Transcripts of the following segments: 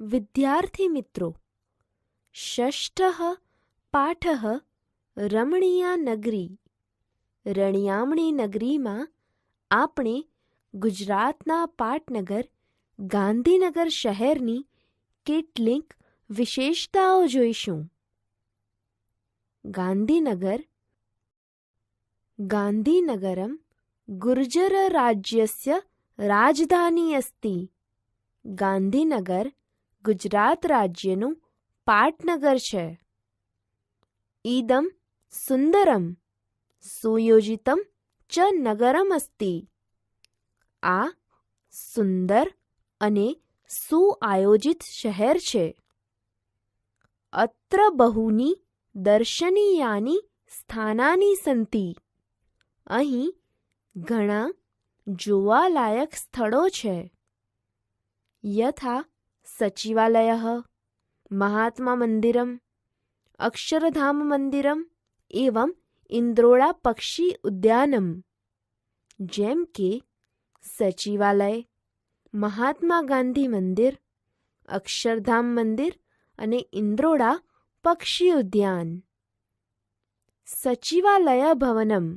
વિદ્યાર્થીમિત્રો ષષ્ઠ પાઠ રમણીયા નગરી. રણિયામણી નગરીમાં આપણે ગુજરાતના પાટનગર, ગાંધીનગર શહેરની કેટલીક વિશેષતાઓ જોઈશું. ગાંધીનગર, ગાંધીનગરમ ગુર્જર રાજ્યસ્ય રાજધાની અસ્તિ. ગાંધીનગર ગુજરાત રાજ્યનું પાટનગર છે. ઈદમ સુંદરમ, સુયોજિતમ ચ નગરમ અસ્તિ આ સુંદર અને સુઆયોજિત શહેર છે. અત્ર બહુની દર્શનીયાની સ્થાનાની સંતિ. અહીં ઘણા જોવાલાયક સ્થળો છે. યથા સચિવાલય મહાત્મા મંદિરમ અક્ષરધામ મંદિરમ એવં ઇન્દ્રોળા પક્ષી ઉદ્યાનમ જેમ કે સચિવાલય મહાત્મા ગાંધી મંદિર અક્ષરધામ મંદિર અને ઇન્દ્રોળા પક્ષી ઉદ્યાન સચિવાલય ભવનમ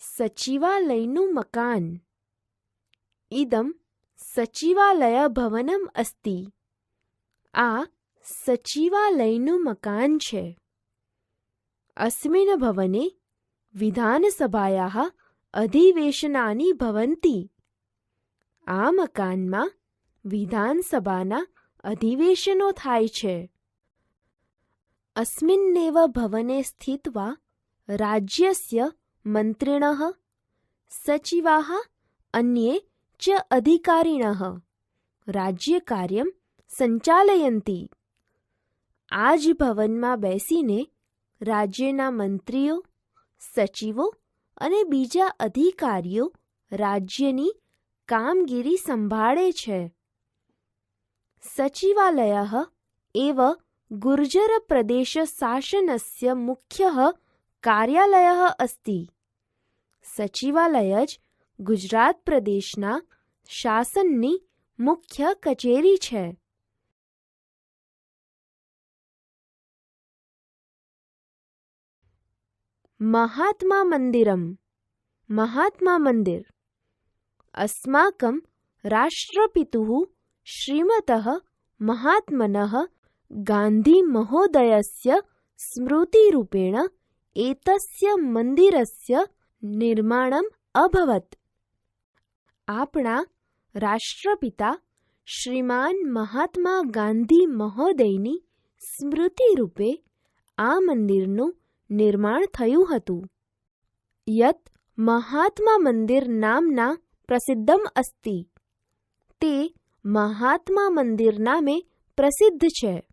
સચિવાલયનું મકાન ઇદમ સચિવાલય ભવનમ અસ્તિ આ સચિવાલયનું મકાન છે અસ્મિન ભવને વિધાનસભાયાः અધિવેશનાની ભવન્તિ આ મકાનમાં વિધાનસભાના અધિવેશનો થાય છે અસ્મિન્નેવ ભવને સ્થિત્વા રાજ્યસ્ય મંત્રિણઃ સચિવાः અન્યે ચ अधिकारिणः। રાજ્યકાર્યમ સંચાલયંતી આ ભવનમાં બેસીને રાજ્યના મંત્રીઓ સચિવો અને બીજા અધિકારીઓ રાજ્યની કામગીરી સંભાળે છે સચિવાલય એવ ગુર્જર પ્રદેશ શાસનસ્ય મુખ્ય કાર્યાલય અસ્તિ સચિવાલય જ ગુજરાત પ્રદેશના શાસનની મુખ્ય કચેરી છે. મહાત્મા મંદિરમ. મહાત્મા મંદિર. અસ્માકમ રાષ્ટ્રપિતુ શ્રીમત મહાત્મન ગાંધી મહોદયસ્ય સ્મૃતિરૂપેણ એતસ્ય મંદિરસ્ય નિર્માણમ અભવત. આપણા રાષ્ટ્રપિતા શ્રીમાન મહાત્મા ગાંધી મહોદયની સ્મૃતિરૂપે આ મંદિરનું નિર્માણ થયું હતું. યત મહાત્મા મંદિર નામના પ્રસિદ્ધમ અસ્તિ. તે મહાત્મા મંદિર નામે પ્રસિદ્ધ છે.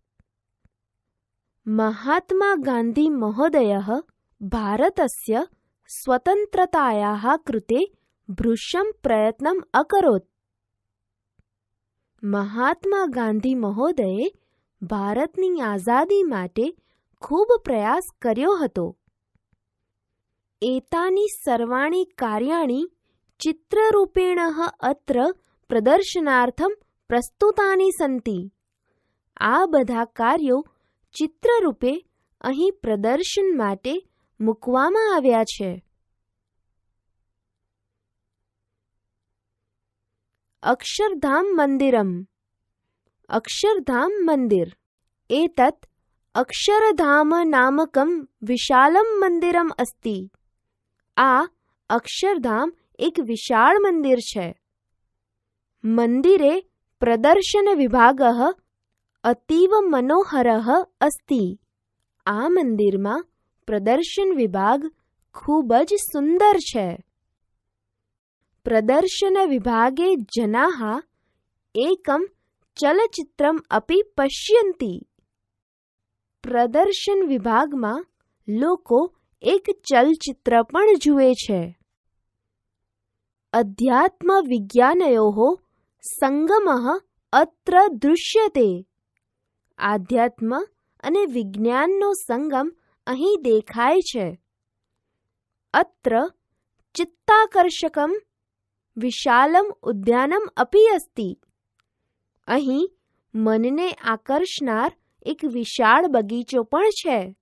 મહાત્મા ગાંધી મહોદય ભારતસ્ય સ્વતંત્રતાયા કૃતે ભૃશં પ્રયત્નમ અકરોત. મહાત્મા ગાંધી મહોદયે ભારતની આઝાદી માટે ખૂબ પ્રયાસ કર્યો હતો. એતાની સર્વાણી કાર્યાણી ચિત્રરૂપેણ અત્ર પ્રદર્શનાર્થમ પ્રસ્તુતાની સંતિ. આ બધા કાર્યો ચિત્રરૂપે અહીં પ્રદર્શન માટે મૂકવામાં આવ્યા છે. અક્ષરધામ મંદિરમ અક્ષરધામ મંદિર એતત અક્ષરધામ નામકમ વિશાલમ મંદિરમ અસ્તિ આ અક્ષરધામ એક વિશાળ મંદિર છે મંદિરે પ્રદર્શન વિભાગ અતીવ મનોહર અસ્તિ આ મંદિરમાં પ્રદર્શન વિભાગ ખૂબ જ સુંદર છે પ્રદર્શન વિભાગે જના એકમ ચલચિત્રમ અપી પશ્યંતી પ્રદર્શન વિભાગમાં લોકો એક ચલચિત્ર પણ જુએ છે અધ્યાત્મ વિજ્ઞાનયો સંગમ અત્ર દૃશ્યતે આધ્યાત્મ અને વિજ્ઞાનનો સંગમ અહીં દેખાય છે અત્ર ચિત્તાકર્ષકમ વિશાલમ ઉદ્યાનમ અપી અસ્તિ. અહીં મનને આકર્ષનાર એક વિશાળ બગીચો પણ છે.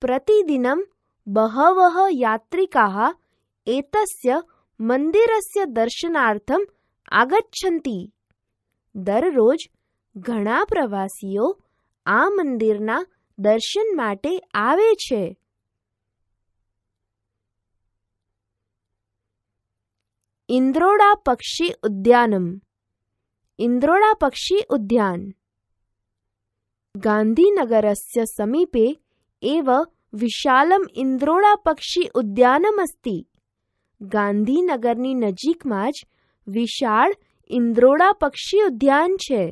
પ્રતિદિનમ બહવહ યાત્રિકા એતસ્ય મંદિરસ્ય દર્શનાર્થમ આગચ્છન્તિ દરરોજ ઘણા પ્રવાસીઓ આ મંદિરના દર્શન માટે આવે છે. ઇન્દ્રોડા પક્ષી ઉદ્યાનમ ઇન્દ્રોડા પક્ષી ઉદ્યાન ગાંધીનગરસ્ય સમીપે એવ વિશાલમ ઇન્દ્રોડા પક્ષી ઉદ્યાનમસ્તિ ગાંધીનગરની નજીકમાં જ વિશાળ ઇન્દ્રોડા પક્ષી ઉદ્યાન છે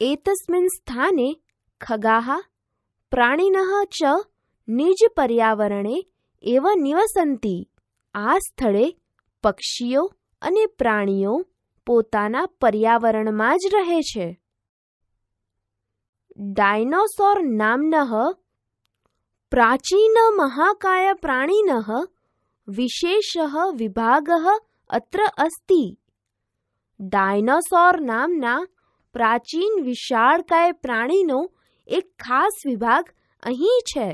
એતસ્મિન સ્થાને ખગાહ પ્રાણીન ચ નિજ પર્યાવરણે એવ નિવસંતી આ સ્થળે પક્ષીઓ અને પ્રાણીઓ પોતાના પર્યાવરણમાં જ રહે છે. ડાયનોસોર નામનઃ, પ્રાચીન મહાકાય પ્રાણીનઃ, વિશેષ વિભાગ અત્ર અસ્તિ. ડાયનોસોર નામના પ્રાચીન વિશાળકાય પ્રાણીનો એક ખાસ વિભાગ અહીં છે.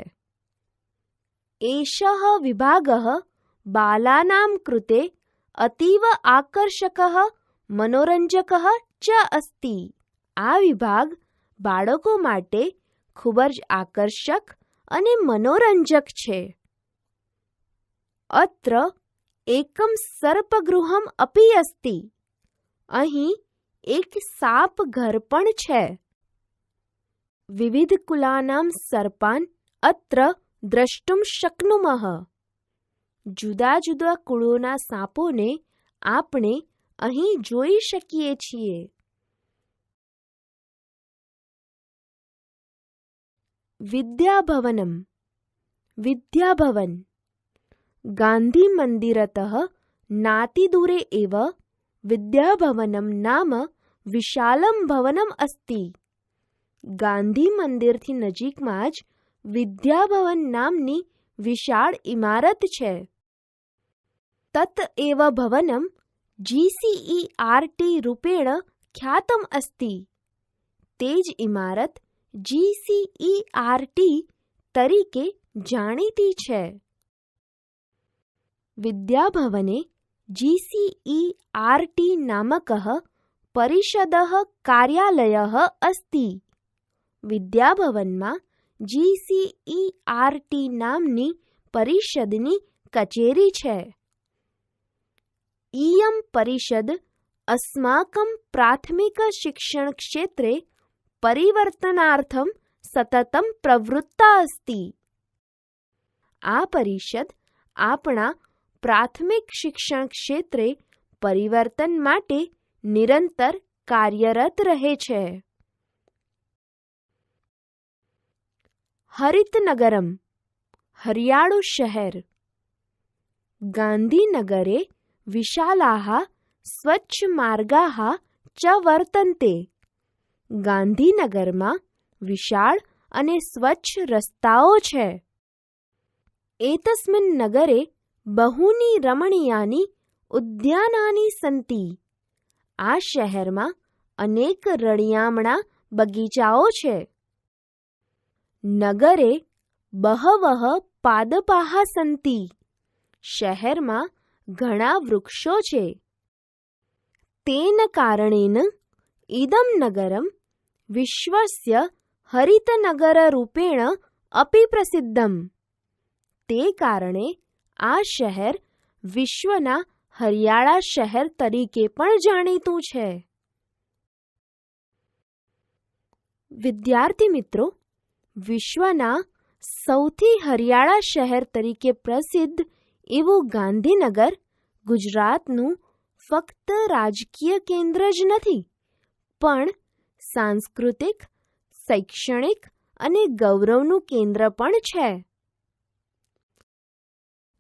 એષ વિભાગ બાલાનામ કૃતે અતીવ આકર્ષક મનોરંજક ચ અસ્તિ આ વિભાગ બાળકો માટે ખૂબ જ આકર્ષક અને મનોરંજક છે અત્ર એકમ સર્પગૃહમ અપી અસ્તિ અહીં એક સાપ ઘર પણ છે વિવિધ કુલાનામ સર્પાન અત્ર દ્રષ્ટુમ શક્નુમઃ જુદા જુદા કુળોના સાપોને આપણે અહીં જોઈ શકીએ છીએ. વિદ્યાભવનમ. વિદ્યાભવન. ગાંધી મંદિરતઃ નાતિદૂરે એવ વિદ્યાભવનમ નામ વિશાલમ ભવનમ અસ્તિ. ગાંધી મંદિરથી નજીકમાં જ વિદ્યાભવન નામની વિશાળ ઇમારત છે. તત એવ ભવનમ જીસીઈ આરટી રૂપેણ ખ્યાતમ અસ્તિ તે જ ઇમારત જીસીઈ આરટી તરીકે જાણીતી છે વિદ્યાભવને જીસીઈ આરટી નામકः પરિષદः કાર્યાલયः અસ્તિ વિદ્યાભવનમાં જીસીઈ આરટી નામની પરિષદની કચેરી છે ઇયમ પરિષદ અસ્માકમ પ્રાથમિક શિક્ષણ ક્ષેત્રે પરિવર્તનાર્થમ સતતમ પ્રવૃત્તા અસ્તિ આ પરિષદ આપણા પ્રાથમિક શિક્ષણ પરિવર્તન માટે નિરંતર કાર્યરત રહે છે હરિતનગરમ હરિયાળું શહેર ગાંધીનગરે વિશાલાः સ્વચ્છમાર્ગાः ચ વર્તન્તે ગાંધીનગરમાં વિશાળ અને સ્વચ્છ રસ્તાઓ છે એતસ્મિન નગરે બહુની રમણીયાની ઉદ્યાનાની સંતિ આ શહેરમાં અનેક રળિયામણા બગીચાઓ છે નગરે બહવહ પાદપાः સંતિ શહેરમાં ઘણા વૃક્ષો છે. તેન કારણેન ઇદમ નગરમ વિશ્વસ્ય હરિતનગરરૂપેણ અપી પ્રસિદ્ધમ. તે કારણે આ શહેર વિશ્વના હરિયાળા શહેર તરીકે પણ જાણીતું છે. વિદ્યાર્થી મિત્રો, વિશ્વના સૌથી હરિયાળા શહેર તરીકે પ્રસિદ્ધ એવું ગાંધીનગર ગુજરાતનું ફક્ત રાજકીય કેન્દ્ર જ નથી, પણ સાંસ્કૃતિક, શૈક્ષણિક અને ગૌરવનું કેન્દ્ર પણ છે.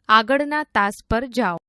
આગળના તાસ પર જાઓ.